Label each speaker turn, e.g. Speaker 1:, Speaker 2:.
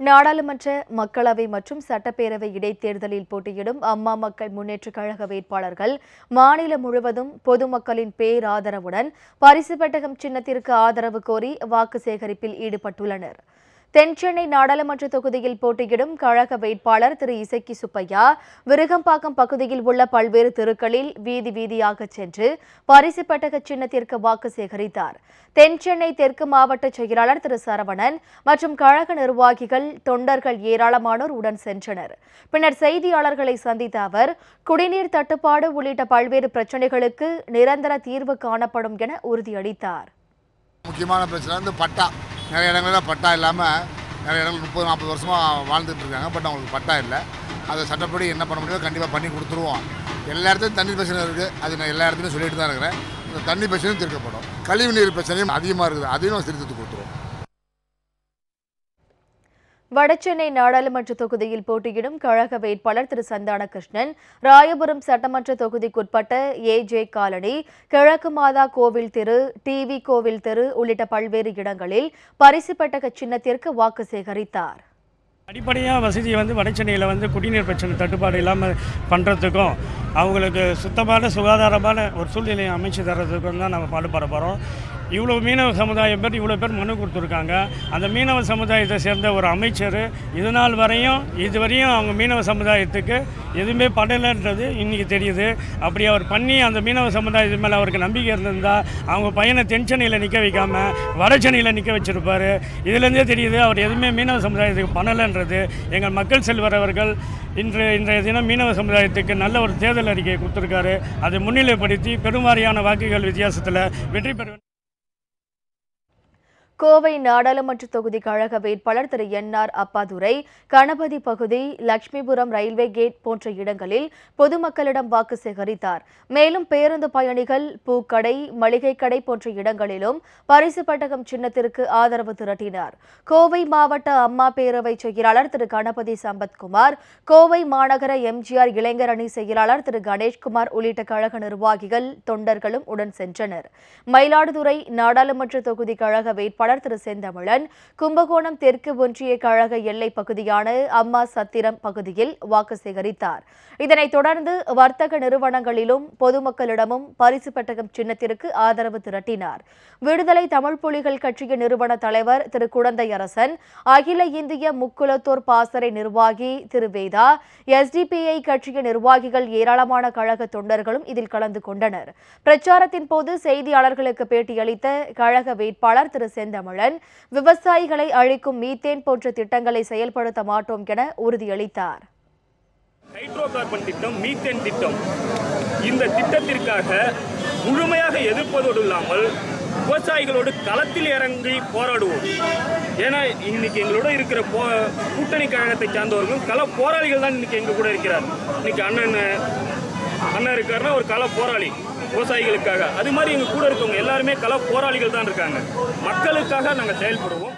Speaker 1: நாடாளுமன்ற மக்களவை மற்றும் சட்டப்பேரவை இடைத்தேர்தலில் போட்டியிடும் அம்மா மக்கள் முன்னேற்றக் கழக வேட்பாளர்கள் மாநிலம் முழுவதும் பொதுமக்களின் பேராதரவுடன் பரிசு பெட்டகம் சின்னத்திற்கு ஆதரவு கோரி வாக்கு சேகரிப்பில் ஈடுபட்டுள்ளனர். தென்சென்னை நாடாளுமன்ற தொகுதியில் போட்டியிடும் கழக வேட்பாளர் திரு இசக்கி சுப்பையா விருகம்பாக்கம் பகுதியில் உள்ள பல்வேறு தெருக்களில் வீதி வீதியாக சென்று பரிசு பெட்டக சின்னத்திற்கு வாக்கு சேகரித்தார். தென்சென்னை தெற்கு மாவட்ட செயலாளர் திரு சரவணன் மற்றும் கழக நிர்வாகிகள் தொண்டர்கள் ஏராளமானோர் உடன் சென்றனர். பின்னர் செய்தியாளர்களை சந்தித்த அவர் குடிநீர் தட்டுப்பாடு உள்ளிட்ட பல்வேறு பிரச்சினைகளுக்கு நிரந்தர தீர்வு காணப்படும் என உறுதியளித்தார்.
Speaker 2: முக்கியமான பிரச்சனை வந்து பட்டா. நிறைய இடங்களில் பட்டா இல்லாமல் நிறைய இடங்கள் முப்பது நாற்பது வருஷமாக வாழ்ந்துட்டு இருக்காங்க பட் அவங்களுக்கு பட்டா இல்லை. அதை சட்டப்படி என்ன பண்ண முடியுமோ கண்டிப்பாக பண்ணி கொடுத்துருவோம். எல்லா இடத்துலையும் தண்ணி பிரச்சனை இருக்குது அது நான் எல்லா இடத்துலையும் சொல்லிட்டு தான் இருக்கிறேன். இந்த தண்ணி பிரச்சனையும் தீர்க்கப்படும். கழிவு நீர் பிரச்சனையும் அதிகமாக இருக்குது. அதையும் நம்ம திருத்தத்து கொடுத்துருவோம்.
Speaker 1: வடசென்னை நாடாளுமன்ற தொகுதியில் போட்டியிடும் கழக வேட்பாளர் திரு சந்தான கிருஷ்ணன் ராயபுரம் சட்டமன்ற தொகுதிக்குட்பட்ட ஏ. ஜே. காலனி கிழக்கு மாதா கோவில் தெரு டிவி கோவில் தெரு உள்ளிட்ட பல்வேறு இடங்களில் பரிசு பெட்டக சின்னத்திற்கு வாக்கு சேகரித்தார்.
Speaker 3: அடிப்படையாக வசதி வந்து வடசென்னையில் வந்து குடிநீர் பிரச்சனை தட்டுப்பாடு இல்லாமல் பண்ணுறதுக்கும் அவங்களுக்கு சுத்தமான சுகாதாரமான ஒரு சூழ்நிலையை அமைச்சு தர்றதுக்கும் தான் நம்ம பாடுபட போகிறோம் இவ்வளோ மீனவ சமுதாயம் பேர் இவ்வளோ பேர் மனு கொடுத்துருக்காங்க. அந்த மீனவ சமுதாயத்தை சேர்ந்த ஒரு அமைச்சர் இது நாள் வரையும் இதுவரையும் அவங்க மீனவ சமுதாயத்துக்கு எதுவுமே பண்ணலைன்றது இன்றைக்கி தெரியுது. அப்படி அவர் பண்ணி அந்த மீனவ சமுதாயத்து மேலே அவருக்கு நம்பிக்கை இருந்திருந்தால் அவங்க பையனை தென்சென்னையில் நிற்க வைக்காமல் வடச்சென்னையில் நிற்க வச்சுருப்பார். இதுலேருந்தே தெரியுது அவர் எதுவுமே மீனவ சமுதாயத்துக்கு பண்ணலைன்றது. எங்கள் மக்கள் செல்வரவர்கள் இன்று இன்றைய தினம் மீனவ சமுதாயத்துக்கு நல்ல ஒரு தேர்தல் அறிக்கையை கொடுத்துருக்காரு. அதை முன்னிலைப்படுத்தி பெருமாறியான வாக்குகள் வித்தியாசத்தில் வெற்றி பெற
Speaker 1: கோவை நாடாளுமன்ற தொகுதி கழக வேட்பாளர் திரு. என் ஆர் அப்பாதுரை கணபதி பகுதி லட்சுமிபுரம் ரயில்வே கேட் போன்ற இடங்களில் பொதுமக்களிடம் வாக்கு சேகரித்தார். மேலும் பேருந்து பயணிகள் பூக்கடை மளிகை கடை போன்ற இடங்களிலும் பரிசு பட்டகம் சின்னத்திற்கு ஆதரவு திரட்டினார். கோவை மாவட்ட அம்மா பேரவை செயலாளர் திரு. கணபதி சம்பத்குமார் கோவை மாநகர எம்ஜிஆர் இளைஞர் அணி செயலாளர் திரு. கணேஷ்குமார் உள்ளிட்ட கழக நிர்வாகிகள் தொண்டர்களும் உடன் சென்றனர். மயிலாடுதுறை நாடாளுமன்ற தொகுதி கழக வேட்பாளர் திரு செந்தமிழன் கும்பகோணம் தெற்கு ஒன்றிய கழக எல்லை பகுதியான அம்மா சத்திரம் பகுதியில் வாக்கு சேகரித்தார். இதனைத் தொடர்ந்து வர்த்தக நிறுவனங்களிலும் பொதுமக்களிடமும் பரிசு பெட்டகம் சின்னத்திற்கு ஆதரவு திரட்டினார். விடுதலை தமிழ் புலிகள் கட்சியின் நிறுவன தலைவர் திரு குடந்தை அரசன் அகில இந்திய முக்குலத்தோர் பாசறை நிர்வாகி திரு வேதா எஸ்டிபிஐ கட்சியின் நிர்வாகிகள் ஏராளமான கழக தொண்டர்களும் இதில் கலந்து கொண்டனர். பிரச்சாரத்தின் போது செய்தியாளர்களுக்கு பேட்டியளித்த கழக வேட்பாளர் திரு செந்த செந்தமிழன் விவசாயிகளை அழிக்கும் மீத்தேன் போன்ற திட்டங்களை செயல்படுத்த மாட்டோம் என உறுதியளித்தார்.
Speaker 4: ஹைட்ரோ கார்பன் திட்டம் மீத்தேன் திட்டம். இந்த திட்டத்திற்காக முழுமையாக எதிர்ப்பதோடு இல்லாமல் விவசாயிகளோடு களத்தில் இறங்கி போராடுவோம். ஏன்னா இன்னைக்கு எங்களோட இருக்கிற போ கூட்டணி கழகத்தை சார்ந்தவர்களும் கள போராளிகள் தான் இன்னைக்கு எங்க கூட இருக்கிறார். இன்னைக்கு அண்ணன் அண்ணன் இருக்காருன்னா ஒரு கள போராளி. விவசாயிகளுக்காக. அது மாதிரி எங்கள் கூட இருக்கவங்க எல்லாருமே கள போராளிகள் தான் இருக்காங்க. மக்களுக்காக நாங்கள் செயல்படுவோம்.